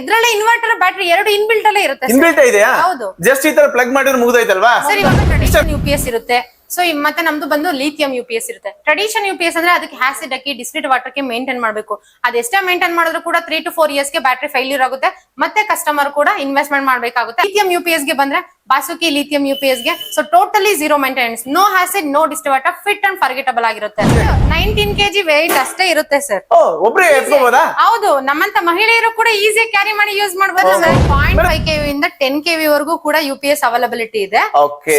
ಇದ್ರಲ್ಲೇ inverter battery ಎರಡು inbuilt ಅಲ್ಲೇ ಇರುತ್ತೆ sir. ಇನ್ಬಿಲ್ಟ್ ಇದೆಯಾ? ಹೌದು. ಜಸ್ಟ್ ಈ ತರ ಪ್ಲಗ್ ಮಾಡಿದ್ರೆ ಮುಗ್ದೈತಲ್ವಾ ಸರ್ ಇವಾಗ ಟ್ರೆಡಿಷನ್ ಯು ಪಿ ಎಸ್ ಇರುತ್ತೆ ಸೊ ಮತ್ತೆ ನಮ್ದು ಬಂದು ಲಿಥಿಯಂ ಯು ಪಿ ಎಸ್ ಇರುತ್ತೆ. ಟ್ರೆಡಿಷನ್ ಯು ಪಿ ಎಸ್ ಅಂದ್ರೆ ಅದಕ್ಕೆ ಆಸಿಡ್ ಹಾಕಿ ಡಿಸ್ಟ್ರಿಟ್ ವಾಟರ್ಗೆ ಮೇಂಟೈನ್ ಮಾಡಬೇಕು. ಅದೆಷ್ಟೇ ಮೇಂಟೈನ್ ಮಾಡಿದ್ರು ಕೂಡ ತ್ರೀ ಟು ಫೋರ್ ಇಯರ್ಸ್ಗೆ ಬ್ಯಾಟ್ರಿ ಫೈಲ್ಯೂರ್ ಆಗುತ್ತೆ. ಮತ್ತೆ ಕಸ್ಟಮರ್ ಕೂಡ ಇನ್ವೆಸ್ಟ್ಮೆಂಟ್ ಮಾಡಬೇಕಾಗುತ್ತೆ. ಲಿಥಿಯಂ ಯು ಪಿ ಎಸ್ಗೆ ಬಂದ್ರೆ ಬಾಸುಕಿ ಲಿಥಿಯಂ ಯು ಪಿ ಎಸ್ಗೆ. So totally zero maintenance no acid no disturb fit and forgettable ಆಗಿರುತ್ತೆ. ನೈನ್ಟೀನ್ ಕೆಜಿ ವೆಯ್ಟ್ ಅಷ್ಟೇ ಇರುತ್ತೆ ಸರ್ ಹೌದು ನಮ್ಮಂತ ಮಹಿಳೆಯರು ಕೂಡ ಈಸಿ ಕ್ಯಾರಿ ಮಾಡಿ ಯೂಸ್ ಮಾಡಬಹುದು ಸರ್ ಪಾಯಿಂಟ್ ಫೈವ್ ಕೆವಿ ಇಂದ ಟೆನ್ ಕೆವಿ ವರೆಗೂ ಕೂಡ ಯು ಪಿ ಎಸ್ ಅವೈಲಬಿಲಿಟಿ ಇದೆ.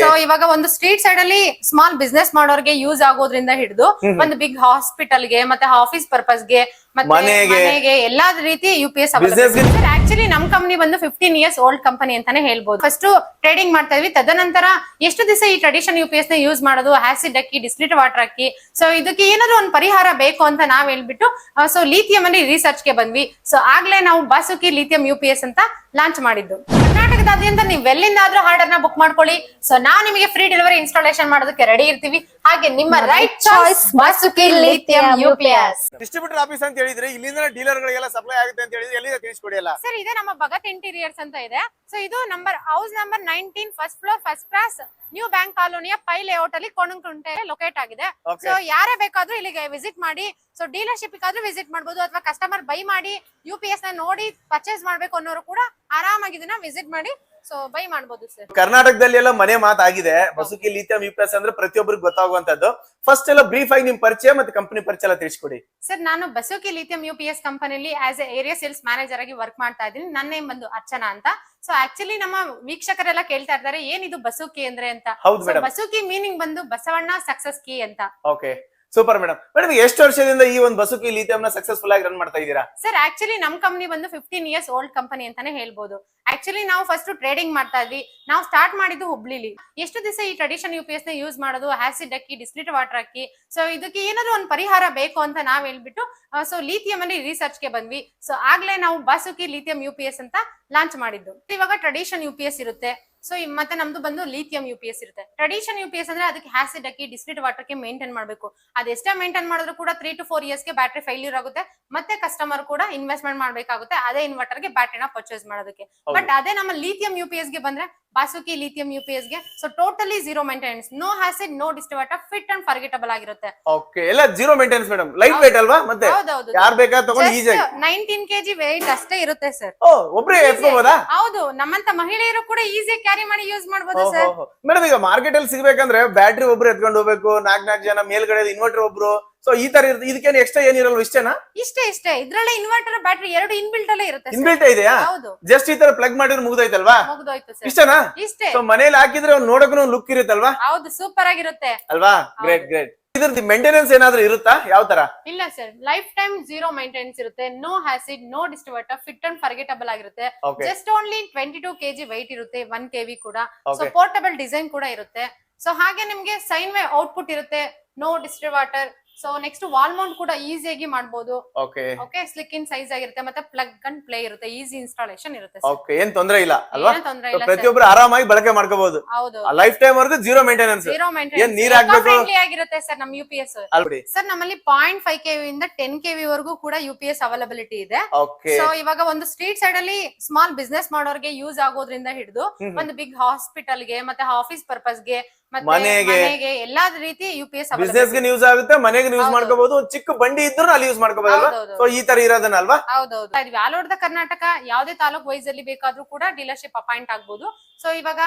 ಸೊ ಇವಾಗ ಒಂದು ಸ್ಟ್ರೀಟ್ ಸೈಡ್ ಅಲ್ಲಿ ಸ್ಮಾಲ್ ಬಿಸ್ನೆಸ್ ಮಾಡೋರ್ಗೆ ಯೂಸ್ ಆಗೋದ್ರಿಂದ ಹಿಡಿದು ಒಂದು ಬಿಗ್ ಹಾಸ್ಪಿಟಲ್ಗೆ ಮತ್ತೆ ಆಫೀಸ್ ಪರ್ಪಸ್ಗೆ ಮನೆಗೆ. ಎಲ್ಲಾ ರೀತಿ ಯು ಪಿ ಎಸ್ ಆಕ್ಚುಲಿ ನಮ್ ಕಂಪನಿ ಬಂದು ಫಿಫ್ಟೀನ್ ಇಯರ್ಸ್ ಓಲ್ಡ್ ಕಂಪನಿ ಅಂತಾನೆ ಹೇಳ್ಬೋದು. ಫಸ್ಟ್ ಟ್ರೇಡಿಂಗ್ ಮಾಡ್ತಾ ಇದ್ವಿ. ತದನಂತರ ಎಷ್ಟು ದಿವಸ ಈ ಟ್ರೆಡಿಷನ್ ಯು ಪಿ ಎಸ್ನ ಯೂಸ್ ಮಾಡೋದು? ಆಸಿಡ್ ಅಕ್ಕಿ ಡಿಸ್ಟಿಲ್ಡ್ ವಾಟರ್ ಹಾಕಿ. ಸೊ ಇದಕ್ಕೆ ಏನಾದ್ರು ಒಂದು ಪರಿಹಾರ ಬೇಕು ಅಂತ ನಾವ್ ಹೇಳ್ಬಿಟ್ಟು ಸೊ ಲಿಥಿಯಂ ಅಲ್ಲಿ ರಿಸರ್ಚ್ಗೆ ಬಂದ್ವಿ. ಸೊ ಆಗ್ಲೇ ನಾವು Basuki lithium U P S ಅಂತ ಲಾಂಚ್ ಮಾಡಿದ್ದು. ಕರ್ನಾಟಕದಾದ್ಯಂತ ನೀವು ಎಲ್ಲಿಂದಾದ್ರೂ ಆರ್ಡರ್ನ ಬುಕ್ ಮಾಡ್ಕೊಳ್ಳಿ. ಸೊ ನಾವು ನಿಮಗೆ ಫ್ರೀ ಡೆಲಿವರಿ ಇನ್ಸ್ಟಾಲೇಷನ್ ಮಾಡೋದಕ್ಕೆ ರೆಡಿ ಇರ್ತೀವಿ. ಹಾಗೆ ನಿಮ್ಮ right choice Basuki lithium UPS distributor office ಅಂತ ಹೇಳಿದ್ರೆ ಇಲ್ಲಿಂದ ಡೀಲರ್ ಗಳಿಗೆಲ್ಲ ಸಪ್ಲೈ ಆಗುತ್ತೆ ಅಂತ ಹೇಳಿದ್ರೆ ಎಲ್ಲಿಂದ ತಿಳಿಸ್ಕೊಡಿ ಅಲ್ಲ? ಸರ್ ಇದೆ ನಮ್ಮ ಭಗತ್ ಇಂಟೀರಿಯರ್ಸ್ ಅಂತ ಇದೆ. ಸೊ ಇದು number house number nineteen first floor first class new bank ಕಾಲೋನಿಯ ಪೈ ಲೇಔಟ್ ಅಲ್ಲಿ ಕೊಣಂಕುಂಟೆ ಲೊಕೇಟ್ ಆಗಿದೆ. ಸೊ ಯಾರೇ ಬೇಕಾದ್ರೂ ಇಲ್ಲಿಗೆ ವಿಸಿಟ್ ಮಾಡಿ ಸೊ ಡೀಲರ್ಶಿಪ್ ಆದ್ರೂ ವಿಸಿಟ್ ಮಾಡಬಹುದು ಅಥವಾ ಕಸ್ಟಮರ್ ಬೈ ಮಾಡಿ ಯು ಪಿ ಎಸ್ನ ನೋಡಿ ಪರ್ಚೇಸ್ ಮಾಡ್ಬೇಕು ಅನ್ನೋರು ಕೂಡ ಆರಾಮಾಗಿ ಇದನ್ನ ವಿಸಿಟ್ ಮಾಡಿ ಸೊ ಬೈ ಮಾಡಬಹುದು ಸರ್ ಕರ್ನಾಟಕದಲ್ಲಿ ಎಲ್ಲ ಮನೆ ಮಾತಾಗಿದೆ. ಬಸುಕಿ ಲಿಥಿಯಂ ಯುಪಿಎಸ್ ಅಂದ್ರೆ ಪ್ರತಿಯೊಬ್ಬರಿಗೆ ಗೊತ್ತಾಗುವಂತದ್ದು ಫಸ್ಟ್ ಎಲ್ಲ ಬ್ರೀಫ್ ಆಗಿ ನಿಮ್ ಪರಿಚಯ ಮತ್ತೆ ಕಂಪನಿ ಪರಿಚಯ ಎಲ್ಲ ತಿಳಿಸ್ಕೊಡಿ. ಸರ್ ನಾನು Basuki lithium U P S ಕಂಪನಿಲಿ as a area sales manager ಆಗಿ ವರ್ಕ್ ಮಾಡ್ತಾ ಇದ್ದೀನಿ. ನನ್ನ ನೇಮ್ ಬಂದು ಅರ್ಚನಾ ಅಂತ. ಸೊ ಆಕ್ಚುಲಿ ನಮ್ಮ ವೀಕ್ಷಕರೆಲ್ಲ ಕೇಳ್ತಾ ಇರ್ತಾರೆ ಏನಿದು ಬಸುಕಿ ಅಂದ್ರೆ ಅಂತ? ಹೌದು So, ಮೇಡಮ್ ಬಸುಕಿ ಮೀನಿಂಗ್ ಬಂದು ಬಸವಣ್ಣ ಸಕ್ಸಸ್ ಕೀ ಅಂತ. ಓಕೆ ಸೂಪರ್ ಮೇಡಮ್ ಮೇಡಮ್ ಎಷ್ಟು ವರ್ಷದಿಂದ ಈ ಒಂದು ಬಸುಕಿ ಲಿಥಿಯಂ ನ ಸಕ್ಸಸ್ಫುಲ್ ಆಗಿ ರನ್ ಮಾಡ್ತಾ ಇದೀರಾ ಸರ್ ಆಕ್ಚುಲಿ ನಮ್ ಕಂಪನಿ ಬಂದು ಫಿಫ್ಟೀನ್ ಇಯರ್ಸ್ ಓಲ್ಡ್ ಕಂಪನಿ ಅಂತಾನೆ ಹೇಳ್ಬೋದು. ಆಕ್ಚುಲಿ ನಾವು ಫಸ್ಟ್ ಟ್ರೇಡಿಂಗ್ ಮಾಡ್ತಾ ಇದ್ವಿ. ನಾವು ಸ್ಟಾರ್ಟ್ ಮಾಡಿದ್ದು ಹುಬ್ಳಿಲಿ. ಎಷ್ಟು ದಿವಸ ಈ ಟ್ರೆಡಿಷನ್ ಯು ಪಿ ಎಸ್ನ ಯೂಸ್ ಮಾಡೋದು? ಆಸಿಡ್ ಅಕ್ಕಿ ಡಿಸ್ಲಿಟ್ ವಾಟರ್ ಹಾಕಿ. ಸೊ ಇದಕ್ಕೆ ಏನಾದ್ರು ಒಂದು ಪರಿಹಾರ ಬೇಕು ಅಂತ ನಾವ್ ಹೇಳ್ಬಿಟ್ಟು ಸೊ ಲಿಥಿಯಂ ಅಲ್ಲಿ ರಿಸರ್ಚ್ಗೆ ಬಂದ್ವಿ. ಸೊ ಆಗ್ಲೇ ನಾವು Basuki lithium U P S ಅಂತ ಲಾಂಚ್ ಮಾಡಿದ್ದು. ಇವಾಗ ಟ್ರೆಡಿಷನ್ ಯು ಪಿ ಎಸ್ ಇರುತ್ತೆ. ಸೊ ಮತ್ತೆ ನಮ್ದು ಬಂದು ಲಿಥಿಯಂ ಯು ಪಿ ಎಸ್ ಇರುತ್ತೆ. ಟ್ರೆಡಿಷನ್ ಯು ಪಿ ಎಸ್ ಅಂದ್ರೆ ಅದಕ್ಕೆ ಆಸಿಡ್ ಹಾಕಿ ವಾಟರ್ಗೆ ಮೇಂಟೈನ್ ಮಾಡಬೇಕು. ಅದೆಷ್ಟೇ ಮೇಂಟೈನ್ ಮಾಡಿದ್ರು ಕೂಡ ತ್ರೀ ಟು ಫೋರ್ ಇಯರ್ಸ್ಗೆ ಬ್ಯಾಟ್ರಿ ಫೈಲ್ಯೂರ್ ಆಗುತ್ತೆ. ಮತ್ತೆ ಕಸ್ಟಮರ್ ಕೂಡ ಇನ್ವೆಸ್ಟ್ಮೆಂಟ್ ಮಾಡಬೇಕಾಗುತ್ತೆ. ಅದೇ ಇನ್ವರ್ಟರ್ಗೆ ಬ್ಯಾಟ್ರಿನ ಪರ್ಚೇಸ್ ಮಾಡೋದಕ್ಕೆ. ಬಟ್ ಅದೇ ನಮ್ಮ ಲಿಥಿಯಂ ಯು ಪಿ ಎಸ್ಗೆ ಬಂದ್ರೆ ಬಾಸುಕಿ ಲಿಥಿಯಂ ಯು ಪಿ ಎಸ್ಗೆ so totally zero maintenance no acid no distilled water fit and forgettable ಆಗಿರುತ್ತೆ. ಓಕೆ ಎಲ್ಲ zero maintenance madam light weight ಅಲ್ವಾ ಮತ್ತೆ? ಹೌದೌದು. ಯಾರ್ ಬೇಕಾದ್ ತಗೊಂಡು ಈಸಿಯಾಗಿ ನೈನ್ಟೀನ್ ಕೆಜಿ ವೆಯ್ಟ್ ಅಷ್ಟೇ ಇರುತ್ತೆ ಸರ್ ಓ ಒಬ್ರೇ ಎತ್ಕೋಬೋದಾ? ಹೌದು. ನಮ್ಮಂತ ಮಹಿಳೆಯರು ಕೂಡ ಈಸಿ ಕ್ಯಾರಿ ಮಾಡಿ ಯೂಸ್ ಮಾಡಬಹುದು ಸರ್? ಮೇಡಮ್ ಈಗ ಮಾರ್ಕೆಟ್ ಅಲ್ಲಿ ಸಿಗ್ಬೇಕಂದ್ರೆ ಬ್ಯಾಟ್ರಿ ಒಬ್ರು ಎತ್ಕೊಂಡು ಹೋಗ್ಬೇಕು ನಾಲ್ಕ್ ನಾಲ್ಕು ಜನ ಮೇಲ್ಗಡೆ ಇನ್ವರ್ಟರ್ ಒಬ್ರು. ಸೊ ಈ ತರ ಇದಕ್ಕೇನು ಎಕ್ಸ್ಟ್ರಾ ಏನಿರಲ್ಲ ಇಷ್ಟೇನಾ? ಇಷ್ಟೇ ಇಷ್ಟೇ. ಇದ್ರಲ್ಲೇ ಇನ್ವರ್ಟರ್ ಬ್ಯಾಟ್ರಿ ಎರಡು ಇನ್ಬಿಲ್ಟ್ ಅಲ್ಲೇ ಇರುತ್ತೆ sir. ಇನ್ಬಿಲ್ಟ್ ಇದೆಯಾ? ಹೌದು. ಜಸ್ಟ್ ಈ ತರ ಪ್ಲಗ್ ಮಾಡಿದ್ರೆ ಮುಗ್ದೈತಲ್ವಾ ಮುಗ್ದೋಯ್ತು ಸರ್. ಇಷ್ಟೇನಾ? ಇಷ್ಟೇ. ಸೊ ಮನೇಲಿ ಹಾಕಿದ್ರೆ ಒಂದ್ ನೋಡಕ್ಕೂ ಲುಕ್ ಇರುತ್ತಲ್ವಾ? ಹೌದು ಸೂಪರ್ ಆಗಿರುತ್ತೆ. ಅಲ್ವಾ? ಗ್ರೇಟ್ ಗ್ರೇಟ್ ಇದ್ರದ್ದು ಮೇಂಟೆನೆನ್ಸ್ ಏನಾದ್ರೂ ಇರುತ್ತಾ? ಯಾವ ತರ? ಇಲ್ಲ sir life time zero maintenance ಇರುತ್ತೆ. No acid no distilled water fit and forgettable ಆಗಿರುತ್ತೆ. Just only twenty two KG weight ಇರುತ್ತೆ ಒನ್ ಕೆವಿ ಕೂಡ. ಸೊ ಪೋರ್ಟಬಲ್ ಡಿಸೈನ್ ಕೂಡ ಇರುತ್ತೆ. ಸೊ ಹಾಗೆ ನಿಮ್ಗೆ ಸೈನ್ ವೇ ಔಟ್ಪುಟ್ ಇರುತ್ತೆ. No distilled water so next wall mount ಕೂಡ ಈಸಿಯಾಗಿ ಮಾಡಬಹುದು okay okay sleek in size ಆಗಿರುತ್ತೆ ಮತ್ತೆ ಪ್ಲಗ್ ಅಂಡ್ ಪ್ಲೇ ಇರುತ್ತೆ ಈಸಿ ಇನ್ಸ್ಟಾಲೇಷನ್ ಇರುತ್ತೆ sir. ಓಕೆ ಏನ್ ತೊಂದ್ರೆ ಇಲ್ಲ ಅಲ್ವಾ? ಏನೂ ತೊಂದ್ರೆ ಇಲ್ಲ sir. ಪ್ರತಿಯೊಬ್ರು ಆರಾಮಾಗಿ ಬಳಕೆ ಮಾಡ್ಕೋಬಹುದು ಹೌದು. ಲೈಫ್ ಟೈಮ್ ವರ್ಗು ಜೀರೋ ಮೇಂಟೆನೆನ್ಸ್ ಜೀರೋ ಏನ್ ನೀರ್ ಹಾಕ್ಬೇಕು? ಫ್ರೆಂಡ್ಲಿ ಆಗಿರುತ್ತೆ ಸರ್ ನಮ್ ಯು ಪಿ ಎಸ್ ಅಲ್ಬಿಡಿ ಸರ್ ನಮ್ಮಲ್ಲಿ ಪಾಯಿಂಟ್ ಫೈವ್ ಕೆವಿ ಇಂದ ಟೆನ್ ಕೆವಿ ವರೆಗೂ ಕೂಡ ಯು ಪಿ ಎಸ್ ಅವೈಲಬಿಲಿಟಿ ಇದೆ. ಓಕೆ ಸೊ ಇವಾಗ ಒಂದು ಸ್ಟ್ರೀಟ್ ಸೈಡ್ ಅಲ್ಲಿ ಸ್ಮಾಲ್ ಬಿಸ್ನೆಸ್ ಮಾಡೋರ್ಗೆ ಯೂಸ್ ಆಗೋದ್ರಿಂದ ಹಿಡಿದು. ಒಂದು ಬಿಗ್ ಹಾಸ್ಪಿಟಲ್ಗೆ ಮತ್ತೆ ಆಫೀಸ್ ಪರ್ಪಸ್ಗೆ ಮನೆಗೆ. ಮನೆಗೆ ಎಲ್ಲಾ ರೀತಿ ಯು ಪಿ ಎಸ್ ಬಿಸ್ನೆಸ್ಗೆ ಯೂಸ್ ಆಗುತ್ತೆ ಮನೆಗೆ ಯೂಸ್ ಹೌದು. ಮಾಡ್ಕೋಬಹುದು ಒಂದ್ ಚಿಕ್ಕ ಬಂಡಿ ಇದ್ರು ಅಲ್ಲಿ ಯೂಸ್ ಮಾಡ್ಕೋಬಹುದಲ್ವಾ ಹೌದೌದು. ಸೊ ಈ ತರ ಇರೋದನ್ನಲ್ವಾ? ಹೌದೌದು. ಆಲ್ ಓವರ್ ದ ಕರ್ನಾಟಕ ಯಾವ್ದೇ ತಾಲೂಕ್ ವೈಸ್ ಅಲ್ಲಿ ಬೇಕಾದ್ರೂ ಕೂಡ ಡೀಲರ್ಶಿಪ್ ಅಪಾಯಿಂಟ್ ಆಗ್ಬಹುದು ಸೊ ಇವಾಗ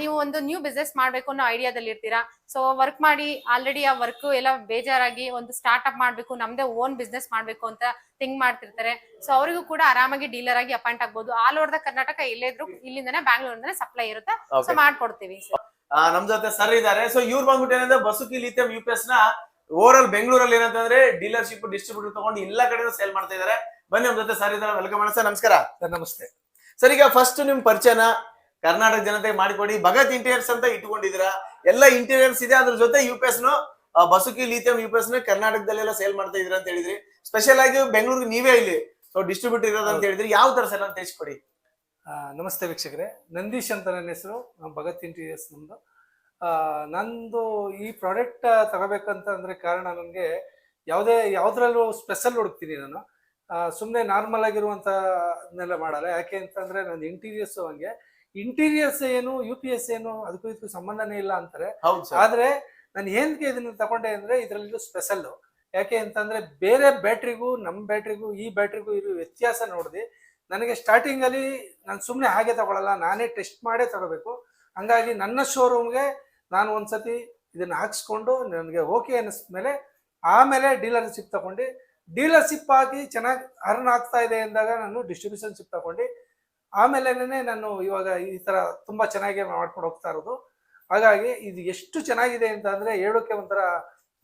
ನೀವು ಒಂದು ನ್ಯೂ ಬಿಸ್ನೆಸ್ ಮಾಡ್ಬೇಕು ಅನ್ನೋ ಐಡಿಯಾದಲ್ಲಿ ಇರ್ತೀರಾ? ಸೊ ವರ್ಕ್ ಮಾಡಿ ಆಲ್ರೆಡಿ ಆ ವರ್ಕ್ ಎಲ್ಲ ಬೇಜಾರಾಗಿ ಒಂದು ಸ್ಟಾರ್ಟ್ ಅಪ್ ಮಾಡ್ಬೇಕು ನಮ್ದೇ ಓನ್ ಬಿಸ್ನೆಸ್ ಮಾಡ್ಬೇಕು ಅಂತ ಥಿಂಕ್ ಮಾಡ್ತಿರ್ತಾರೆ. ಸೊ ಅವರಿಗೂ ಕೂಡ ಆರಾಮಾಗಿ ಡೀಲರ್ ಆಗಿ ಅಪಾಯಿಂಟ್ ಆಗ್ಬೋದು. ಆಲ್ ಓವರ್ ದ ಕರ್ನಾಟಕ ಎಲ್ಲೇ ಇದ್ರು ಇಲ್ಲಿಂದನೇ ಬ್ಯಾಂಗ್ಳೂರಿಂದನೇ ಸಪ್ಲೈ ಇರುತ್ತೆ. ಸೊ ಮಾಡ್ಕೊಡ್ತೀವಿ. ನಮ್ ಜೊತೆ ಸರ್ ಇದಾರೆ ಸೊ ಇವ್ರು ಬಂದ್ಬಿಟ್ಟು ಏನಂದ್ರೆ ಬಸುಕಿ ಲಿಥಿಯಂ ಯು ಪಿ ಎಸ್ನ ಓವರ್ ಆಲ್ ಬೆಂಗಳೂರಲ್ಲಿ ಏನಂತಂದ್ರೆ ಡೀಲರ್ಶಿಪ್ ಡಿಸ್ಟ್ರಿಬ್ಯೂಟರ್ ತಗೊಂಡು ಎಲ್ಲಾ ಕಡೆ ಸೇಲ್ ಮಾಡ್ತಾ ಇದಾರೆ ಬನ್ನಿ ನಮ್ ಜೊತೆ ಸರ್ ಇದಾರೆ ವೆಲ್ಕಮ್ ಸರ್ ನಮಸ್ಕಾರ. ಸರ್ ನಮಸ್ತೆ. ಸರ್ ಈಗ ಫಸ್ಟ್ ನಿಮ್ ಪರಿಚಯನ ಕರ್ನಾಟಕ ಜನತೆ ಮಾಡಿಕೊಡಿ. ಭಗತ್ ಇಂಟೀರಿಯರ್ಸ್ ಅಂತ ಇಟ್ಕೊಂಡಿದ್ದೀರಾ. ಎಲ್ಲ ಇಂಟೀರಿಯರ್ಸ್ ಇದೆ. ಅದ್ರ ಜೊತೆ ಯು ಪಿ ಎಸ್ ನು ಬಸುಕಿ ಲಿಥಿಯಂ ಯು ಪಿ ಎಸ್ನ ಕರ್ನಾಟಕದಲ್ಲೆಲ್ಲ ಸೇಲ್ ಮಾಡ್ತಾ ಇದೀರಾ ಅಂತ ಹೇಳಿದ್ರಿ. ಸ್ಪೆಷಲ್ ಆಗಿ ಬೆಂಗಳೂರಿಗೆ ನೀವೇ ಇಲ್ಲಿ. ಸೊ ಡಿಸ್ಟ್ರಿಬ್ಯೂಟರ್ ಇರೋದು ಅಂತ ಹೇಳಿದ್ರಿ. ಯಾವ ತರ ಸರ್ ಅಂತ ತಿಳಿಸ್ಕೊಡಿ. ನಮಸ್ತೆ ವೀಕ್ಷಕರೇ. ನಂದೀಶ್ ಅಂತ ನನ್ನ ಹೆಸರು. ನಮ್ಮ ಭಗತ್ ಇಂಟೀರಿಯರ್ಸ್ ನಮ್ಮದು ನಂದು ಈ ಪ್ರಾಡಕ್ಟ್ ತಗೋಬೇಕಂತ ಅಂದ್ರೆ ಕಾರಣ ನನಗೆ ಯಾವುದೇ ಯಾವುದ್ರಲ್ಲೂ ಸ್ಪೆಷಲ್ ಹುಡುಕ್ತೀನಿ ನಾನು. ಸುಮ್ಮನೆ ನಾರ್ಮಲ್ ಆಗಿರುವಂತನೆಲ್ಲ ಮಾಡಲ್ಲ. ಯಾಕೆ ಅಂತಂದರೆ ನನ್ನ ಇಂಟೀರಿಯರ್ಸ್ ಹಂಗೆ. ಇಂಟೀರಿಯರ್ಸ್ ಏನು ಯು ಪಿ ಎಸ್ ಏನು ಅದಕ್ಕೂ ಇದಕ್ಕೂ ಸಂಬಂಧನೇ ಇಲ್ಲ ಅಂತಾರೆ. ಆದ್ರೆ ನಾನು ಏನಕ್ಕೆ ಇದನ್ನ ತಗೊಂಡೆ ಅಂದ್ರೆ ಇದರಲ್ಲಿ ಸ್ಪೆಷಲ್ ಯಾಕೆ ಅಂತಂದರೆ ಬೇರೆ ಬ್ಯಾಟ್ರಿಗೂ ನಮ್ಮ ಬ್ಯಾಟ್ರಿಗೂ ಈ ಬ್ಯಾಟ್ರಿಗೂ ಇರೋ ವ್ಯತ್ಯಾಸ ನೋಡಿದೆ ನನಗೆ ಸ್ಟಾರ್ಟಿಂಗ್ ಅಲ್ಲಿ ನಾನು ಸುಮ್ಮನೆ ಹಾಗೆ ತಗೊಳಲ್ಲ ನಾನೇ ಟೆಸ್ಟ್ ಮಾಡೇ ತಗೋಬೇಕು. ಹಂಗಾಗಿ ನನ್ನ ಶೋರೂಮ್ಗೆ ನಾನು ಒಂದ್ಸತಿ ಇದನ್ನ ಹಾಕ್ಸ್ಕೊಂಡು ನನಗೆ ಓಕೆ ಅನ್ನಿಸ್ಮೇಲೆ ಆಮೇಲೆ ಡೀಲರ್ಶಿಪ್ ತಗೊಂಡು ಡೀಲರ್ಶಿಪ್ ಆಗಿ ಚೆನ್ನಾಗಿ ಅರ್ನ್ ಆಗ್ತಾ ಇದೆ ಅಂದಾಗ ನಾನು ಡಿಸ್ಟ್ರಿಬ್ಯೂಷನ್ಶಿಪ್ ತಗೊಂಡು ಆಮೇಲೆನೇ ನಾನು ಇವಾಗ ಈ ತರ ತುಂಬಾ ಚೆನ್ನಾಗಿ ಮಾಡ್ಕೊಂಡು ಹೋಗ್ತಾ ಇರೋದು. ಹಾಗಾಗಿ ಇದು ಎಷ್ಟು ಚೆನ್ನಾಗಿದೆ ಅಂತ ಅಂದರೆ ಹೇಳೋಕೆ ಒಂಥರ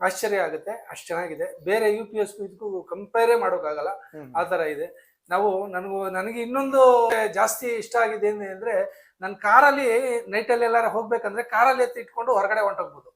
ಆಶ್ಚರ್ಯ ಆಗುತ್ತೆ. ಅಷ್ಟು ಚೆನ್ನಾಗಿದೆ. ಬೇರೆ ಯು ಪಿ ಎಸ್ ಇದಕ್ಕೂ ಕಂಪೇರೇ ಮಾಡೋಕ್ಕಾಗಲ್ಲ. ಆ ಥರ ಇದೆ. ನಾವು ನನಗೂ, ನನಗೆ ಇನ್ನೊಂದು ಜಾಸ್ತಿ ಇಷ್ಟ ಆಗಿದೆ ಅಂದ್ರೆ ನನ್ನ ಕಾರಲ್ಲಿ ನೈಟಲ್ಲಿ ಎಲ್ಲಾರು ಹೋಗ್ಬೇಕಂದ್ರೆ ಕಾರಲ್ಲಿ ಎತ್ತಿ ಇಟ್ಕೊಂಡು ಹೊರಗಡೆ ಹೊಂಟೋಗ್ಬೋದು.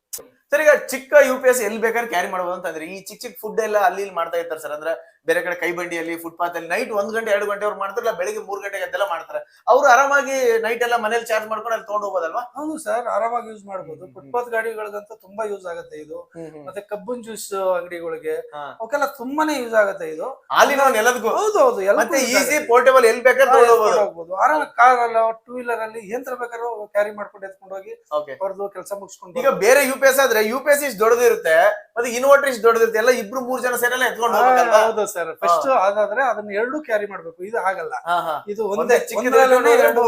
ಸರ್ ಈಗ ಚಿಕ್ಕ ಯು ಪಿ ಎಸ್ ಎಲ್ಲಿ ಬೇಕಾದ್ರೆ ಕ್ಯಾರಿ ಮಾಡಬಹುದು ಅಂತಂದ್ರೆ ಈ ಚಿಕ್ಕ ಚಿಕ್ಕ ಫುಡ್ ಎಲ್ಲ ಅಲ್ಲಿ ಮಾಡ್ತಾ ಇರ್ತಾರೆ ಸರ್. ಅಂದ್ರೆ ಬೇರೆ ಕಡೆ ಕೈ ಬಂಡಿಯಲ್ಲಿ ಫುಟ್ಪಾತ್ ಅಲ್ಲಿ ನೈಟ್ ಒಂದ್ ಗಂಟೆ ಎರಡು ಗಂಟೆ ಅವ್ರು ಮಾಡ್ತಾರಲ್ಲ ಬೆಳಿಗ್ಗೆ ಮೂರ್ ಗಂಟೆಗೆ ಅದೆಲ್ಲ ಮಾಡ್ತಾರೆ. ಅವ್ರು ಆರಾಮಾಗಿ ನೈಟ್ ಎಲ್ಲ ಮನೇಲಿ ಚಾರ್ಜ್ ಮಾಡ್ಕೊಂಡು ಅಲ್ಲಿ ತಗೊಂಡ್ ಹೋಗೋದಲ್ವಾ ಹೌದು ಸರ್ ಆರಾಮಾಗಿ ಯೂಸ್ ಮಾಡ್ಬೋದು. ಫುಟ್ಪಾತ್ ಗಾಡಿಗಳಿಗಂತೂ ತುಂಬಾ ಯೂಸ್ ಆಗುತ್ತೆ ಇದು. ಮತ್ತೆ ಕಬ್ಬನ್ ಜ್ಯೂಸ್ ಅಂಗಡಿಗಳಿಗೆ. ಅವಕ್ಕೆಲ್ಲ ತುಂಬಾನೇ ಯೂಸ್ ಆಗುತ್ತೆ ಇದು. ಹಾಲಿನ ಎಲ್ಲದಕ್ಕೂ. ಹೌದು ಹೌದು ಎಲ್ಲ ಮತ್ತೆ ಈಸಿ ಪೋರ್ಟೇಬಲ್ ಎಲ್ಲಿ ಬೇಕಾದ್ರೂ ಹೋಗ್ಬೋದು. ಆರಾಮ ಕಾರ್ ಅಲ್ಲ ಟೂ ವೀಲರ್ ಅಲ್ಲಿ ಏನ್ ತರಬೇಕಾದ್ರೂ ಕ್ಯಾರಿ ಮಾಡ್ಕೊಂಡು ಎತ್ಕೊಂಡು ಹೋಗಿ ಅವ್ರದ್ದು ಕೆಲಸ ಮುಗಿಸ್ಕೊಂಡು ಈಗ ಬೇರೆ ಯು ಪಿ ಎಸ್ ಆದ್ರೆ ಯು ಪಿ ಎಸ್ ಇಷ್ಟು ದೊಡ್ಡದಿರುತ್ತೆ ಮತ್ತೆ ಇನ್ವರ್ಟರ್ ಇಷ್ಟು ದೊಡ್ಡದಿರುತ್ತೆ ಎಲ್ಲ ಇಬ್ರು ಮೂರ್ ಜನ ಸೇರೆಲ್ಲ ಎತ್ಕೊಂಡು ಹೋಗ್ಬೇಕಲ್ವಾ? ಹೌದು ಸರ್. ಫಸ್ಟ್ ಅದಾದ್ರೆ ಅದನ್ನ ಎರಡು ಕ್ಯಾರಿ ಮಾಡ್ಬೇಕು. ಇದು ಆಗಲ್ಲ ಇದು ಒಂದೇ ಒಂದೇ ಎರಡು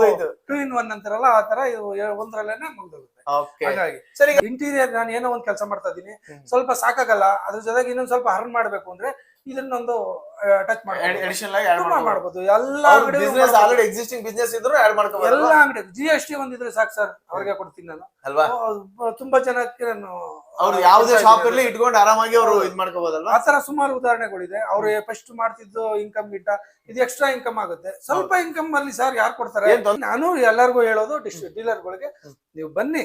ಟೂ ಇನ್ ಒನ್ ಅಂತಾರಲ್ಲ ಆ ತರ ಇದು ಒಂದ್ರಲ್ಲೇನೆ ಮುಗ್ದೋಗುತ್ತೆ. ಹಾಗಾಗಿ ಸರಿ ಇಂಟೀರಿಯರ್ ನಾನು ಏನೋ ಒಂದ್ ಕೆಲಸ ಮಾಡ್ತಾ ಇದೀನಿ ಸ್ವಲ್ಪ ಸಾಕಾಗಲ್ಲ. ಅದ್ರ ಜೊತೆಗೆ ಇನ್ನೊಂದ್ ಸ್ವಲ್ಪ ಹರ್ನ್ ಮಾಡ್ಬೇಕು ಅಂದ್ರೆ ಇದನ್ನೊಂದು ಟಚ್ ಮಾಡಿ ಮಾಡ್ಬೋದು. ಎಲ್ಲ ಬಿಸ್ನೆಸ್. ಆಲ್ರೆಡಿ ಎಕ್ಸಿಸ್ಟಿಂಗ್ ಬಿಸ್ನೆಸ್ ಇದ್ರು ಆಡ್ ಎಲ್ಲ ಮಾಡ್ಕೋಬಹುದು ಅಂಗಡಿ ಜಿ ಎಸ್ ಟಿ ಒಂದಿದ್ರೆ ಸಾಕು ಸರ್ ಅವ್ರಿಗೆ ಕೊಡ್ತೀನಿ ನಾನು. ಅಲ್ವಾ? ತುಂಬಾ ಜನಕ್ಕೆ ನಾನು ಅವ್ರು ಯಾವ್ದೇ ಶಾಪ್. ಇರ್ಲಿ ಇಟ್ಕೊಂಡು ಆರಾಮಾಗಿ ಅವರು. ಇದ್ ಮಾಡ್ಕೋಬಹುದಲ್ವಾ ಆ ತರ ಸುಮಾರು ಉದಾಹರಣೆಗಳಿದೆ. ಅವ್ರು ಫಸ್ಟ್ ಮಾಡ್ತಿದ್ದು ಇನ್ಕಮ್ ಗಿಟ್ಟ ಇದು ಎಕ್ಸ್ಟ್ರಾ ಇನ್ಕಮ್ ಆಗುತ್ತೆ. ಸ್ವಲ್ಪ ಇನ್ಕಮ್ ಅಲ್ಲಿ ಸರ್ ಯಾರು ಕೊಡ್ತಾರೆ? ನಾನು ಎಲ್ಲರಿಗೂ ಹೇಳೋದು ಡೀಲರ್ ಗಳಿಗೆ ನೀವು ಬನ್ನಿ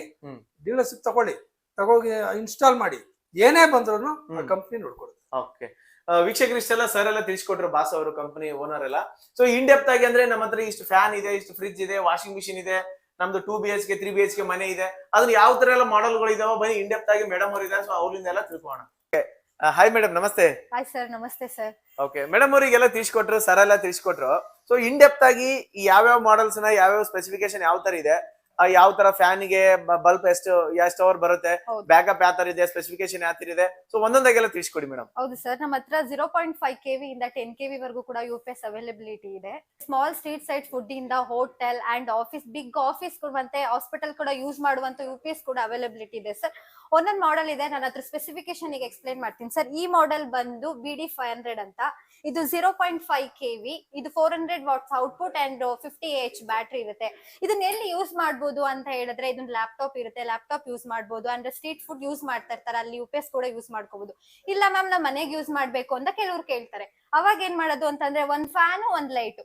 ಡೀಲರ್ಸ್ ಡೀಲರ್ಶಿಪ್ ತಗೊಳ್ಳಿ ತಗೋಗಿ ಇನ್ಸ್ಟಾಲ್ ಮಾಡಿ. ಏನೇ ಬಂದ್ರು. ಕಂಪ್ನಿ ನೋಡ್ಕೊಡುತ್ತೆ. ಓಕೆ ವೀಕ್ಷಕರು ಇಷ್ಟೆಲ್ಲ ಸರ್ ಎಲ್ಲ ತಿಳಿಸ್ಕೊಟ್ರು ಬಾಸ್ ಅವರು ಕಂಪನಿ ಓನರ್ ಎಲ್ಲ. ಸೊ ಇನ್ ಡೆಪ್ತ್ ಆಗಿ ಅಂದ್ರೆ ನಮ್ಮ ಹತ್ರ ಇಷ್ಟು ಫ್ಯಾನ್ ಇದೆ ಇಷ್ಟು ಫ್ರಿಜ್ ಇದೆ ವಾಷಿಂಗ್ ಮಿಷಿನ್ ಇದೆ ನಮ್ದು two B H K three B H K ಮನೆ ಇದೆ. ಅದ್ರ ಯಾವ ತರ ಎಲ್ಲ ಮಾಡೆಲ್ಗಳು ಇದಾವ ಬನ್ನಿ ಇನ್ ಡೆಪ್ತ್ ಆಗಿ ಮೇಡಮ್ ಅವರು ಇದ್ದಾರೆ ಸೊ ಅವ್ರಿಂದ ಎಲ್ಲ ತಿಳ್ಕೋಣ ಹಾಯ್ ಮೇಡಮ್ ನಮಸ್ತೆ. ಹಾಯ್ ಸರ್ ನಮಸ್ತೆ ಸರ್ ಓಕೆ ಮೇಡಮ್ ಅವರಿಗೆಲ್ಲ ತಿಳಿಸ್ಕೊಟ್ರು ಸರ್ ಎಲ್ಲ ತಿಳಿಸ್ಕೊಟ್ರು. ಸೊ ಇನ್ ಡೆಪ್ತ್ ಆಗಿ ಯಾವ್ಯಾವ ಮಾಡೆಲ್ಸ್ನ ಯಾವ್ಯಾವ ಸ್ಪೆಸಿಫಿಕೇಶನ್ ಯಾವ ತರ ಇದೆ ಯಾವ ತರ ಫ್ಯಾನ್ಗೆ ಬಲ್ಬ್ ಎಷ್ಟು ಎಷ್ಟು ಅವರ್ ಬರುತ್ತೆ. ಬ್ಯಾಕಪ್ ಯಾವ ತರ ಇದೆ ಸ್ಪೆಸಿಫಿಕೇಶನ್ ಯಾವ ತರ ಇದೆ ಸೊ ಒಂದೊಂದಾಗೆಲ್ಲ ತಿಳಿಸ್ಕೊಡಿ ಮೇಡಮ್ ಹೌದು ಸರ್ ನಮ್ಮ ಹತ್ರ zero point five K V ಇಂದ ಟೆನ್ ಕೆ ವಿ ವರೆಗೂ ಕೂಡ ಯು ಪಿ ಎಸ್ ಅವೈಲಬಿಲಿಟಿ ಇದೆ. ಸ್ಮಾಲ್ ಸ್ಟ್ರೀಟ್ ಸೈಡ್ ಫುಡ್ ಇಂದ hotel and office big office ಮತ್ತೆ ಹಾಸ್ಪಿಟಲ್ ಕೂಡ ಯೂಸ್ ಮಾಡುವಂತ ಯು ಪಿ ಎಸ್ ಕೂಡ ಅವೈಲಬಿಲಿಟಿ ಇದೆ ಸರ್ ಒಂದೊಂದು ಮಾಡೆಲ್ ಇದೆ ನಾನು ಹತ್ರ ಸ್ಪೆಸಿಫಿಕೇಶನ್ ಈಗ ಎಕ್ಸ್ಪ್ಲೈನ್ ಮಾಡ್ತೀನಿ ಸರ್ ಈ ಮಾಡೆಲ್ ಬಂದು ಬಿ ಡಿ ಫೈವ್ ಹಂಡ್ರೆಡ್ ಅಂತ. ಇದು zero point five K V ಇದು four hundred watts output and fifty H battery ಇರುತ್ತೆ. ಇದನ್ನ ಎಲ್ಲಿ ಯೂಸ್ ಮಾಡ್ಬೋದು ಅಂತ ಹೇಳಿದ್ರೆ ಇದನ್ನ ಲ್ಯಾಪ್ಟಾಪ್ ಇರುತ್ತೆ ಲ್ಯಾಪ್ಟಾಪ್ ಯೂಸ್ ಮಾಡ್ಬೋದು, ಅಂದ್ರೆ ಸ್ಟ್ರೀಟ್ ಫುಡ್ ಯೂಸ್ ಮಾಡ್ತಾ ಇರ್ತಾರೆ, ಅಲ್ಲಿ ಯು ಪಿ ಎಸ್ ಕೂಡ ಯೂಸ್ ಮಾಡ್ಕೋಬಹುದು ಇಲ್ಲ ಮ್ಯಾಮ್ ನಾ ಮನೆಗೆ ಯೂಸ್ ಮಾಡ್ಬೇಕು ಅಂತ ಕೆಲವ್ರು ಕೇಳ್ತಾರೆ. ಅವಾಗ ಏನ್ ಮಾಡೋದು ಅಂತಂದ್ರೆ ಒಂದ್ ಫ್ಯಾನ್ ಒಂದ್ ಲೈಟ್.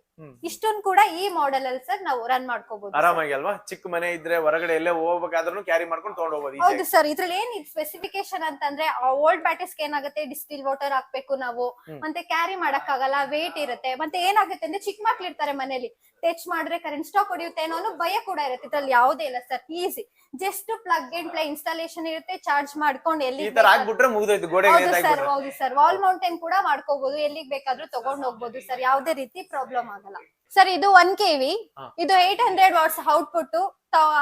ಇಷ್ಟೊಂದು ಕೂಡ ಈ ಮಾಡೆಲ್ ಅಲ್ಲಿ ಸರ್ ನಾವು ರನ್ ಮಾಡ್ಕೋಬಹುದು ಆರಾಮಾಗಿ ಅಲ್ವಾ? ಚಿಕ್ಕ ಮನೆ ಇದ್ರೆ ಹೊರಗಡೆ ಎಲ್ಲೇ ಹೋಗ್ಬೇಕಾದ್ರೂ ಕ್ಯಾರಿ ಮಾಡ್ಕೊಂಡು ತಗೊಂಡ್ ಹೋಗ್ಬೋದು ಹೌದು ಸರ್ ಇದ್ರಲ್ಲಿ ಏನ್ ಸ್ಪೆಸಿಫಿಕೇಶನ್ ಅಂತಂದ್ರೆ ಓಲ್ಡ್ ಬ್ಯಾಟರ್ಸ್ ಏನಾಗುತ್ತೆ? ಡಿಸ್ಟಿಲ್ ವಾಟರ್ ಹಾಕ್ಬೇಕು ನಾವು. ಮತ್ತೆ ಕ್ಯಾರಿ ಮಾಡಕ್ಕಾಗಲ್ಲ ವೇಟ್ ಇರುತ್ತೆ. ಮತ್ತೆ ಏನಾಗುತ್ತೆ ಅಂದ್ರೆ ಚಿಕ್ಕ ಮಕ್ಳು ಇರ್ತಾರೆ ಮನೇಲಿ ಟಚ್ ಮಾಡಿದ್ರೆ ಕರೆಂಟ್ ಸ್ಟಾಕ್ ಹೊಡಿಯುತ್ತೆ ಅನ್ನೋ ಒಂದು ಭಯ ಕೂಡ ಇರುತ್ತೆ. ಇದ್ರಲ್ಲಿ ಯಾವುದೇ ಇಲ್ಲ sir easy just plug and play installation ಇರುತ್ತೆ ಚಾರ್ಜ್ ಮಾಡ್ಕೊಂಡು ಎಲ್ಲಿ ಹೌದು ಸರ್ ಹೌದು ಸರ್. ವಾಲ್ ಮೌಂಟೇನ್ ಕೂಡ ಮಾಡ್ಕೋಬಹುದು ಎಲ್ಲಿಗ್ ಬೇಕಾದ್ರೂ ತಗೊಂಡ್ ಹೋಗ್ಬೋದು. ಸರ್ ಯಾವ್ದೇ ರೀತಿ ಪ್ರಾಬ್ಲಮ್ ಆಗಲ್ಲ. ಸರ್ ಇದು ಒನ್ ಕೆ ವಿ ಇದು eight hundred watts output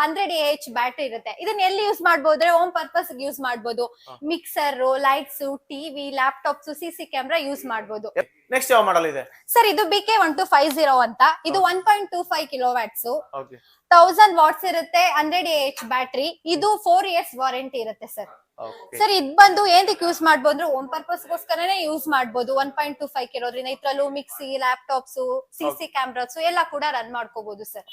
hundred H battery ಇರುತ್ತೆ. ಇದನ್ನ ಎಲ್ಲಿ ಯೂಸ್ ಮಾಡ್ಬೋದ್ರೆ ಓಮ್ ಪರ್ಪಸ್ ಯೂಸ್ ಮಾಡ್ಬೋದು. Mixer lights TV laptops CC camera use ಮಾಡಬಹುದು ನೆಕ್ಸ್ಟ್ ಯಾವ ಮಾಡಲ್ ಇದೆ? ಸರ್ ಇದು B K one two five zero ಅಂತ. ಇದು one point two five kilo watts thousand watts ಇರುತ್ತೆ ಹಂಡ್ರೆಡ್ ಎಚ್ ಬ್ಯಾಟ್ರಿ ಇದು ಫೋರ್ ಇಯರ್ಸ್ ವಾರಂಟಿ ಇರುತ್ತೆ ಸರ್. ಸರ್ ಇದ್ ಬಂದು ಏನಕ್ಕೆ ಯೂಸ್ ಮಾಡ್ಬೋದು ಓಮ್ ಪರ್ಪಸ್ ಗೋಸ್ಕರನೇ ಯೂಸ್ ಮಾಡ್ಬೋದು. ಒನ್ ಪಾಯಿಂಟ್ ಟೂ ಫೈವ್ ಇರೋದ್ರಿಂದ ಇದ್ರಲ್ಲೂ mixie laptops C C cameras ಎಲ್ಲ ಕೂಡ ರನ್ ಮಾಡ್ಕೋಬಹುದು ಸರ್.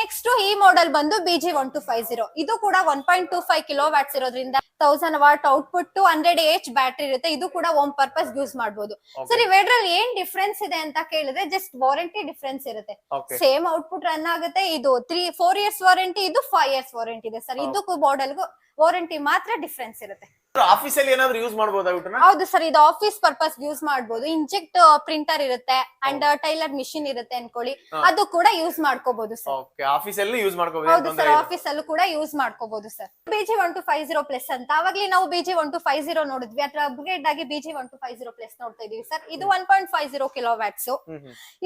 ನೆಕ್ಸ್ಟ್ ಈ ಮಾಡೆಲ್ ಬಂದು B G one two five zero ಇದು ಕೂಡ one point two five kilo watts ಇರೋದ್ರಿಂದ thousand watt output hundred H battery ಇರುತ್ತೆ. ಇದು ಕೂಡ ಓಮ್ ಪರ್ಪಸ್ ಯೂಸ್ ಮಾಡ್ಬೋದು. ಸರ್ ಇವೆರಡ್ರಲ್ಲಿ ಏನ್ ಡಿಫ್ರೆನ್ಸ್ ಇದೆ ಅಂತ ಕೇಳಿದ್ರೆ ಜಸ್ಟ್ ವಾರಂಟಿ ಡಿಫ್ರೆನ್ಸ್ ಇರುತ್ತೆ. ಸೇಮ್ ಔಟ್ಪುಟ್ ರನ್ ಆಗುತ್ತೆ. ಇದು ತ್ರೀ ಫೋರ್ ಇಯರ್ಸ್ ವಾರಂಟಿ ಇದು ಫೈವ್ ಇಯರ್ಸ್ ವಾರಂಟಿ ಇದೆ ಸರ್. ಇದಕ್ಕೂ ಮಾಡೆಲ್ಗೂ ವಾರಂಟಿ ಮಾತ್ರ ಡಿಫ್ರೆನ್ಸ್ ಇರುತ್ತೆ. ಆಫೀಸಲ್ಲಿ ಏನಾದ್ರು ಯೂಸ್ ಮಾಡಬಹುದಾ ಹೌದು ಸರ್ ಇದು ಆಫೀಸ್ ಪರ್ಪಸ್ ಯೂಸ್ ಮಾಡಬಹುದು ಇಂಜೆಕ್ಟ್ ಪ್ರಿಂಟರ್ ಇರುತ್ತೆ ಅಂಡ್ ಟೈಲರ್ ಮಿಷಿನ್ ಇರುತ್ತೆ ಅನ್ಕೊಳ್ಳಿ. ಅದು ಕೂಡ ಯೂಸ್ ಮಾಡ್ಕೋಬಹುದು ಸರ್. ಓಕೆ ಆಫೀಸಲ್ಲಿ ಯೂಸ್ ಮಾಡ್ಕೋಬಹುದು ಹೌದು ಸರ್ ಆಫೀಸ್ ಅಲ್ಲೂ ಕೂಡ ಯೂಸ್ ಮಾಡ್ಕೋಬಹುದು sir. BG one two five zero plus ಅಂತ. ಅವಾಗಲೇ ನಾವು BG one two five zero ನೋಡಿದ್ವಿ. ಅದ್ರ ಅಪ್ಗ್ರೇಡ್ ಆಗಿ BG one two five zero plus ನೋಡ್ತಾ ಇದೀವಿ ಸರ್. ಇದು one point five zero kilo watts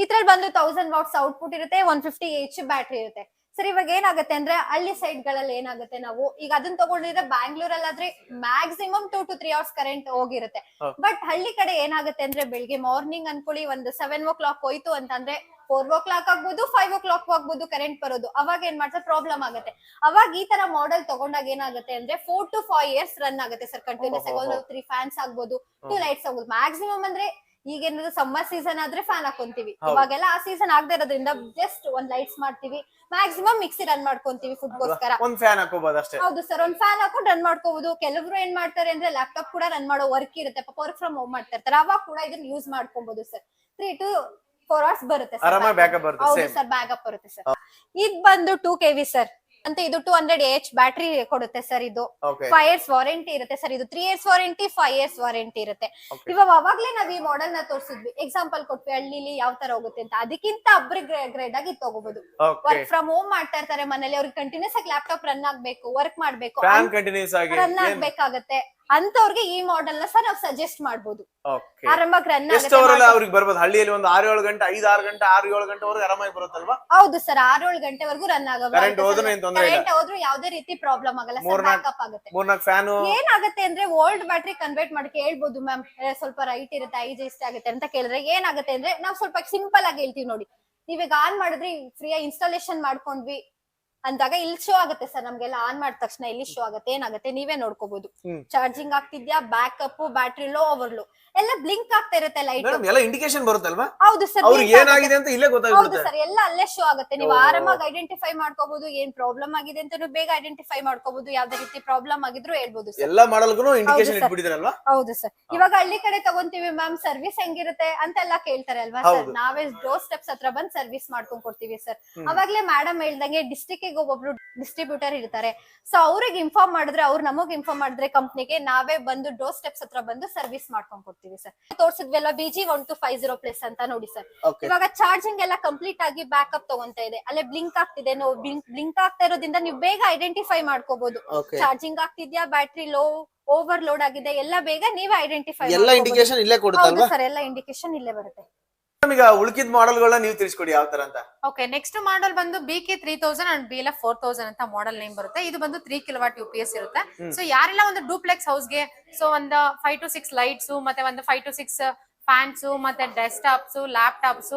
ಇದ್ರಲ್ಲಿ ಬಂದು ತೌಸಂಡ್ ವಾಟ್ಸ್ ಔಟ್ಪುಟ್ ಇರುತ್ತೆ ಒನ್ ಫಿಫ್ಟಿ ಎಚ್ ಬ್ಯಾಟ್ರಿ ಇರುತ್ತೆ. ಸರ್ ಇವಾಗ ಏನಾಗುತ್ತೆ ಅಂದ್ರೆ ಹಳ್ಳಿ ಸೈಡ್ಗಳಲ್ಲಿ ಏನಾಗುತ್ತೆ ನಾವು ಈಗ ಅದನ್ನ ತಗೊಂಡಿದ್ರೆ ಬ್ಯಾಂಗ್ಳೂರಲ್ಲಾದ್ರೆ maximum two to three hours current ಹೋಗಿರುತ್ತೆ. ಬಟ್ ಹಳ್ಳಿ ಕಡೆ ಏನಾಗುತ್ತೆ ಅಂದ್ರೆ ಬೆಳಿಗ್ಗೆ ಮಾರ್ನಿಂಗ್ ಅನ್ಕೊಳ್ಳಿ ಒಂದು ಸೆವೆನ್ ಓ ಕ್ಲಾಕ್ ಹೋಯ್ತು ಅಂತಂದ್ರೆ ಫೋರ್ ಓ ಕ್ಲಾಕ್ ಆಗ್ಬೋದು ಫೈವ್ ಓ ಕ್ಲಾಕ್ ಆಗ್ಬೋದು ಕರೆಂಟ್ ಬರೋದು. ಅವಾಗ ಏನ್ ಮಾಡ್ತಾರೆ ಪ್ರಾಬ್ಲಮ್ ಆಗುತ್ತೆ. ಅವಾಗ ಈ ತರ ಮಾಡೆಲ್ ತಗೊಂಡಾಗ ಏನಾಗುತ್ತೆ ಅಂದ್ರೆ four to five years run ಆಗುತ್ತೆ ಸರ್ ಕಂಟಿನ್ಯೂಸ್ ಆಗಿ ತ್ರೀ ಫ್ಯಾನ್ಸ್ ಆಗ್ಬೋದು ಟೂ ಲೈಟ್ಸ್ ಆಗ್ಬೋದು. ಮ್ಯಾಕ್ಸಿಮಮ್ ಅಂದ್ರೆ ಈಗ ಏನಾದ್ರು ಸಮ್ಮರ್ ಸೀಸನ್ ಆದ್ರೆ ಫ್ಯಾನ್ ಹಾಕೊಂತೀವಿ. ಇವಾಗೆಲ್ಲ ಆ ಸೀಸನ್ ಆಗದೆ ಇರೋದ್ರಿಂದ ಜಸ್ಟ್ ಒಂದ್ ಲೈಟ್ಸ್ ಮಾಡ್ತೀವಿ. ಮ್ಯಾಕ್ಸಿಮಮ್ ಮಿಕ್ಸಿ ರನ್ ಮಾಡ್ಕೊಂತೀವಿ ಫುಡ್ಗೋಸ್ಕರ ಒಂದ್ ಫ್ಯಾನ್ ಹಾಕೋಬಹುದು ಅಷ್ಟೇ. ಹೌದು ಸರ್ ಒಂದ್ ಫ್ಯಾನ್ ಹಾಕೊಂಡು ರನ್ ಮಾಡ್ಕೋಬಹುದು ಕೆಲವರು ಏನ್ ಮಾಡ್ತಾರೆ ಅಂದ್ರೆ ಲ್ಯಾಪ್ಟಾಪ್ ಕೂಡ ರನ್ ಮಾಡೋ ವರ್ಕ್ ಇರುತ್ತೆ. ಪಾಪ ವರ್ಕ್ ಫ್ರಮ್ ಹೋಮ್ ಮಾಡ್ತಾ ಇರ್ತಾರೆ. ಅವಾಗ ಕೂಡ ಇದನ್ನ ಯೂಸ್ ಮಾಡ್ಕೊಬಹುದು sir three to four hours ಬರುತ್ತೆ ಸರ್ ಬ್ಯಾಕಪ್ ಬರುತ್ತೆ ಸರ್ ಇದ್ ಬಂದು ಟೂ ಕೆವಿ ಸರ್ ಅಂತ ಇದು ಟೂ ಹಂಡ್ರೆಡ್ ಎಚ್ ಬ್ಯಾಟ್ರಿ ಕೊಡುತ್ತೆ ಸರ್ ಇದು. ಫೈವ್ ಇಯರ್ಸ್ ವಾರಂಟಿ ಇರುತ್ತೆ ಸರ್ ಇದು. Three years warranty five years warranty ಇರುತ್ತೆ. ಇವಾಗ ಅವಾಗ್ಲೇ ನಾವ್ ಈ ಮಾಡೆಲ್ನ ತೋರಿಸಿದ್ವಿ. ಎಕ್ಸಾಂಪಲ್ ಕೊಟ್ವಿ ಹಳ್ಳಿಲಿ ಯಾವ ತರ ಹೋಗುತ್ತೆ ಅಂತ. ಅದಕ್ಕಿಂತ ಅಪ್ಗ್ರೇಡ್ ಆಗಿ ಇದ್ ತಗೋಬಹುದು ವರ್ಕ್ ಫ್ರಮ್ ಹೋಮ್ ಮಾಡ್ತಾ ಇರ್ತಾರೆ ಮನೇಲಿ. ಅವ್ರಿಗೆ ಕಂಟಿನ್ಯೂಸ್ ಆಗಿ ಲ್ಯಾಪ್ಟಾಪ್ ರನ್ ಆಗ್ಬೇಕು ವರ್ಕ್ ಮಾಡ್ಬೇಕು. ಆಗಿ ರನ್ ಆಗ್ಬೇಕಾಗತ್ತೆ. ಅಂತವ್ರಿಗೆ ಈ ಮಾಡೆಲ್ನ ಸರ್ ನಾವು ಸಜೆಸ್ಟ್ ಮಾಡಬಹುದು ಆರಾಮಾಗಿ ರನ್ ಎಷ್ಟು ಅವರೆಲ್ಲ ಅವ್ರಿಗೆ ಬರ್ಬೋದು? ಹಳ್ಳಿಯಲ್ಲಿ ಒಂದು ಆರು ಏಳು ಗಂಟೆ ಐದು ಆರು ಗಂಟೆ ಆರು ಏಳು ಗಂಟೆವರೆಗೂ ಆರಾಮಾಗಿ ಬರುತ್ತಲ್ವಾ? ಹೌದು ಸರ್ ಆರು ಏಳು ಗಂಟೆವರೆಗೂ ರನ್ ಕರೆಂಟ್ ಹೋದ್ರೆ ಏನ್ ತೊಂದ್ರೆ ಇಲ್ಲ. ಕರೆಂಟ್ ಹೋದ್ರು ಯಾವುದೇ ರೀತಿ ಪ್ರಾಬ್ಲಮ್ ಆಗಲ್ಲ ಸರ್ ಬ್ಯಾಕಪ್ ಆಗುತ್ತೆ. ಮೂರ್ನಾಲ್ಕು ಫ್ಯಾನು ಏನಾಗುತ್ತೆ ಅಂದ್ರೆ ಓಲ್ಡ್ ಬ್ಯಾಟ್ರಿ ಕನ್ವರ್ಟ್ ಮಾಡಕ್ಕೆ ಹೇಳ್ಬೋದು ಮ್ಯಾಮ್ ಸ್ವಲ್ಪ ರೈಟ್ ಇರುತ್ತೆ ಐದು ಇಷ್ಟ ಆಗುತ್ತೆ ಅಂತ ಕೇಳಿದ್ರೆ ಏನಾಗುತ್ತೆ ಅಂದ್ರೆ ನಾವು ಸ್ವಲ್ಪ ಸಿಂಪಲ್ ಆಗಿ ಹೇಳ್ತೀವಿ ನೋಡಿ. ನೀವೀಗ ಆನ್ ಮಾಡಿದ್ರೆ ಫ್ರೀ ಇನ್ಸ್ಟಾಲೇಷನ್ ಮಾಡ್ಕೊಂಡ್ವಿ. ಅಂದಾಗ ಇಲ್ಲಿ ಶೋ ಆಗುತ್ತೆ ಸರ್. ನಮ್ಗೆಲ್ಲ ಆನ್ ಮಾಡಿದ ತಕ್ಷಣ ಇಲ್ಲಿ ಶೋ ಆಗುತ್ತೆ ಏನಾಗುತ್ತೆ ನೀವೇ ನೋಡ್ಕೋಬಹುದು ಚಾರ್ಜಿಂಗ್ ಆಗ್ತಿದ್ಯಾ? ಬ್ಯಾಕಪ್ ಬ್ಯಾಟ್ರಿ ಲೋ ಓವರ್ಲು ಎಲ್ಲ ಬ್ಲಿಂಕ್ ಆಗ್ತಾ ಇರುತ್ತೆ ಲೈಟ್ ಮೇಡಮ್ ಎಲ್ಲ ಇಂಡಿಕೇಶನ್ ಬರುತ್ತಲ್ವಾ? ಹೌದು ಸರ್ ಅವ್ರಿಗೆ ಏನಾಗಿದೆ ಅಂತ ಇಲ್ಲೇ ಹೌದು ಸರ್ ಎಲ್ಲ ಅಲ್ಲೇ ಶೋ ಆಗುತ್ತೆ. ನೀವು ಆರಾಮಾಗಿ ಐಡೆಂಟಿಫೈ ಮಾಡ್ಕೋಬಹುದು ಏನ್ ಪ್ರಾಬ್ಲಮ್ ಆಗಿದೆ ಅಂತ ಬೇಗ ಐಡೆಂಟಿಫೈ ಮಾಡ್ಕೋಬಹುದು ಯಾವ್ದೇ ರೀತಿ ಪ್ರಾಬ್ಲಮ್ ಆಗಿದ್ರು ಹೇಳ್ಬೋದು ಸರ್. ಎಲ್ಲಾ ಮಾಡಲ್ಗೂ ಇಂಡಿಕೇಶನ್ sir. ಇಟ್ಬಿಟ್ಟಿದಾರಲ್ವಾ? ಹೌದು ಸರ್. ಇವಾಗ ಹಳ್ಳಿ ಕಡೆ ತಗೊಂತೀವಿ ಮ್ಯಾಮ್ ಸರ್ವಿಸ್ ಹೆಂಗಿರುತ್ತೆ ಅಂತೆಲ್ಲ ಕೇಳ್ತಾರೆ ಅಲ್ವಾ ಸರ್? ಹೌದು. ನಾವೇ ಡೋರ್ ಸ್ಟೆಪ್ಸ್ ಹತ್ರ ಬಂದ್ ಸರ್ವಿಸ್ ಮಾಡ್ಕೊಂಡ್ ಕೊಡ್ತೀವಿ ಸರ್. ಅವಾಗ್ಲೇ ಮೇಡಮ್ ಹೇಳ್ದಂಗೆ ಡಿಸ್ಟ್ರಿಕ್ಟ್ ಒಬ್ಬೊಬ್ರು ಡಿಸ್ಟ್ರಿಬ್ಯೂಟರ್ ಇರ್ತಾರೆ. ಸೊ ಅವ್ರಿಗೆ ಇನ್ಫಾರ್ಮ್ ಮಾಡಿದ್ರೆ ಅವ್ರು ನಮಗ್ ಇನ್ಫಾರ್ಮ್ ಮಾಡಿದ್ರೆ ಕಂಪ್ನಿಗೆ ನಾವೇ ಬಂದು ಡೋರ್ ಸ್ಟೆಪ್ಸ್ ಹತ್ರ ಬಂದು ಸರ್ವಿಸ್ ಮಾಡ್ಕೊಂಡ್ ಕೊಡ್ತೀವಿ. Sir. ತೋರ್ಸಿದ್ವಲ್ಲ BG one two five zero plus ಅಂತ ನೋಡಿ ಸರ್. ಇವಾಗ ಚಾರ್ಜಿಂಗ್ ಎಲ್ಲ ಕಂಪ್ಲೀಟ್ ಆಗಿ ಬ್ಯಾಕಪ್ ತಗೊಂತ ಇದೆ. ಅಲ್ಲೇ ಬ್ಲಿಂಕ್ ಆಗ್ತಿದೆ. ನೀವು ಬ್ಲಿಂಕ್ ಆಗ್ತಾ ಇರೋದ್ರಿಂದ ನೀವು ಬೇಗ ಐಡೆಂಟಿಫೈ ಮಾಡ್ಕೋಬಹುದು ಚಾರ್ಜಿಂಗ್ ಆಗ್ತಿದ್ಯಾ? ಬ್ಯಾಟ್ರಿ ಲೋ ಓವರ್ ಲೋಡ್ ಆಗಿದೆ. ಎಲ್ಲ ಬೇಗ ನೀವೇ ಐಡೆಂಟಿಫೈ ಎಲ್ಲ ಇಂಡಿಕೇಶನ್ ಇಲ್ಲೇ ಕೊಡುತ್ತಲ್ವಾ? ಸರ್ ಎಲ್ಲ ಇಂಡಿಕೇಶನ್ ಇಲ್ಲೇ ಬರುತ್ತೆ. ಈಗ ಮಾಡೆಲ್ ಮಾಡೆಲ್ಗಳನ್ನ ನೀವು ತಿಳಿಸ್ಕೊಡಿ ಯಾವ ತರ ಅಂತ. ಓಕೆ ನೆಕ್ಸ್ಟ್ ಮಾಡೆಲ್ ಬಂದು B K three thousand and B L four thousand ಅಂತ ಮಾಡೆಲ್ ನೇಮ್ ಬರುತ್ತೆ. ಇದು ಬಂದು three kilowatt U P S ಇರುತ್ತೆ. ಸೊ ಯಾರೆಲ್ಲ ಒಂದು ಡೂಪ್ಲೆಕ್ಸ್ ಹೌಸ್ಗೆ ಸೊ ಒಂದು ಫೈವ್ ಟು ಸಿಕ್ಸ್ ಲೈಟ್ಸ್ ಮತ್ತೆ ಒಂದು ಫೈವ್ ಟು ಸಿಕ್ಸ್ ಫ್ಯಾನ್ಸ್ ಮತ್ತೆ desktops laptops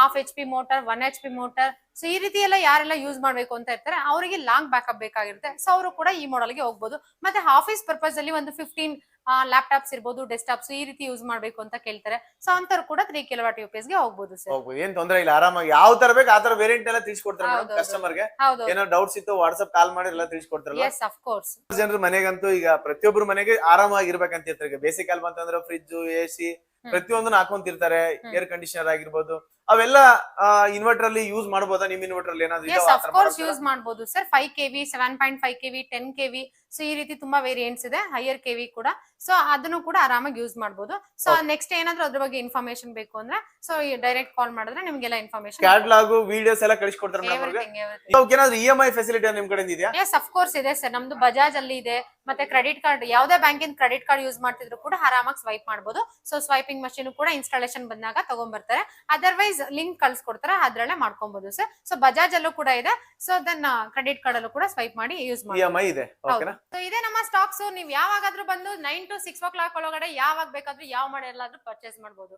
half H P motor one H P motor so ಈ ರೀತಿ ಎಲ್ಲ ಯಾರೆಲ್ಲ ಯೂಸ್ ಮಾಡಬೇಕು ಅಂತ ಇರ್ತಾರೆ ಅವರಿಗೆ ಲಾಂಗ್ ಬ್ಯಾಕಪ್ ಬೇಕಾಗಿರುತ್ತೆ. ಸೊ ಅವರು ಕೂಡ ಈ ಮಾಡೆಲ್ಗೆ ಹೋಗ್ಬೋದು. ಮತ್ತೆ ಆಫೀಸ್ ಪರ್ಪಸ್ ಅಲ್ಲಿ ಒಂದು ಫಿಫ್ಟೀನ್ ಲ್ಯಾಪ್ಟಾಪ್ಸ್ ಇರ್ಬೋದು ಡೆಸ್ಕ್ಟಾಪ್ಸ್ ಈ ರೀತಿ ಯೂಸ್ ಮಾಡ್ಬೇಕು ಅಂತ ಕೇಳ್ತಾರೆ. ಸೊ ಅಂತವ್ರು ಕೂಡ ತ್ರೀ ಕಿಲೋವಾಟ್ ಯು ಪಿ ಗೆ ಹೋಗ್ಬೋದು ಸರ್ ಹೋಗ್ಬೋದು. ಏನ್ ತೊಂದ್ರೆ ಇಲ್ಲ ಆರಾಮಾಗಿ ಯಾವ ತರ ಬೇಕು ಆ ತರ ವೇರಿಯಂಟ್ ಎಲ್ಲ ತಿಳಿಸ್ಕೊಡ್ತಾರೆ. ಕಸ್ಟಮರ್ಗೆ. ಹೌದು ಏನೋ ಡೌಟ್ಸ್ ಇತ್ತು ವಾಟ್ಸ್ಆಪ್ ಕಾಲ್ ಮಾಡಿ ಎಲ್ಲ ತಿಳಿಸ್ಕೊಡ್ತಾರಲ್ಲ ಎಸ್ ಕೋರ್ಸ್ ಜನರ ಮನೆಗಂತೂ ಈಗ ಪ್ರತಿಯೊಬ್ಬರು ಮನೆಗೆ ಆರಾಮಾಗಿ ಇರ್ಬೇಕಂತ ಈಗ ಬೇಸಿಕ್ ಕಾಲ್ ಬಂತಂದ್ರೆ ಫ್ರಿಜ್ ಎ ಸಿ ಪ್ರತಿಯೊಂದನ್ನ ಹಾಕೊಂತಿರ್ತಾರೆ ಏರ್ ಕಂಡೀಷನರ್ ಆಗಿರ್ಬೋದು. ಅವೆಲ್ಲ ಇನ್ವರ್ಟರ್ ಅಲ್ಲಿ ಯೂಸ್ ಮಾಡಬಹುದಾ ನಿಮ್ ಇನ್ವರ್ಟರ್ ಅಲ್ಲಿ ಏನಾದ್ರು ಯೂಸ್ ಮಾಡಬಹುದು sir five KV seven point five KV ten KV so ಈ ರೀತಿ ತುಂಬಾ ವೇರಿಯಂಟ್ಸ್ ಇದೆ ಹೈಯರ್ ಕೆವಿ ಕೂಡ. ಸೊ ಅದನ್ನು ಕೂಡ ಆರಾಮಾಗಿ ಯೂಸ್ ಮಾಡಬಹುದು ಸೊ ನೆಕ್ಸ್ಟ್ ಏನಾದ್ರೂ ಅದ್ರ ಬಗ್ಗೆ ಇನ್ಫಾರ್ಮೇಶನ್ ಬೇಕು ಅಂದ್ರೆ ಸೊ ಡೈರೆಕ್ಟ್ ಕಾಲ್ ಮಾಡಿದ್ರೆ ನಿಮ್ಗೆಲ್ಲ ಇನ್ಫಾರ್ಮೇಶನ್ ಕ್ಯಾಟ್ಲಾಗ್ ವಿಡಿಯೋಸ್ ಎಲ್ಲ ಕಳಿಸ್ಕೊಡ್ತಾರೆ ಇ ಎಂ ಐ ಫೆಸಿಲಿಟಿ ನಿಮ್ ಕಡೆ ಇದೆಯಾ? ಎಸ್ ಅಫ್ ಕೋರ್ಸ್ ಇದೆ ಸರ್ ನಮ್ದು ಬಜಾಜ್ ಅಲ್ಲಿ ಇದೆ. ಮತ್ತೆ ಕ್ರೆಡಿಟ್ ಕಾರ್ಡ್ ಯಾವ್ದೇ ಬ್ಯಾಂಕಿನ ಕ್ರೆಡಿಟ್ ಕಾರ್ಡ್ ಯೂಸ್ ಮಾಡ್ತಿದ್ರು ಕೂಡ ಆರಾಮಾಗಿ ಸ್ವೈಪ್ ಮಾಡಬಹುದು ಸೊ ಸ್ವೈಪಿಂಗ್ ಮಷೀನ್ ಕೂಡ ಇನ್ಸ್ಟಾಲೇಷನ್ ಬಂದಾಗ ತಗೊಂಡ್ಬರ್ತಾರೆ ಅದರ್ವೈಸ್ ಲಿಂಕ್ ಕಳ್ಸಿಕೊಡ್ತಾರೆ ಅದ್ರಲ್ಲೇ ಮಾಡ್ಕೊಬಹುದು ಸರ್ ಸೊ ಬಜಾಜ್ ಅಲ್ಲೂ ಕೂಡ ಇದೆ. ಸೊ ಅದನ್ನ ಕ್ರೆಡಿಟ್ ಕಾರ್ಡ್ ಅಲ್ಲೂ ಕೂಡ ಸ್ವೈಪ್ ಮಾಡಿ ಯೂಸ್ ಮಾಡಿ ಇದೆ. ಓಕೆನಾ ಸೊ ಇದೆ ನಮ್ಮ ಸ್ಟಾಕ್ಸ್ ನೀವು ಯಾವಾಗಾದ್ರೂ ಬಂದು nine to six o'clock ಒಳಗಡೆ ಯಾವಾಗ ಬೇಕಾದ್ರೂ ಯಾವ ಮಾಡಿ ಎಲ್ಲಾದ್ರೂ ಪರ್ಚೇಸ್ ಮಾಡಬಹುದು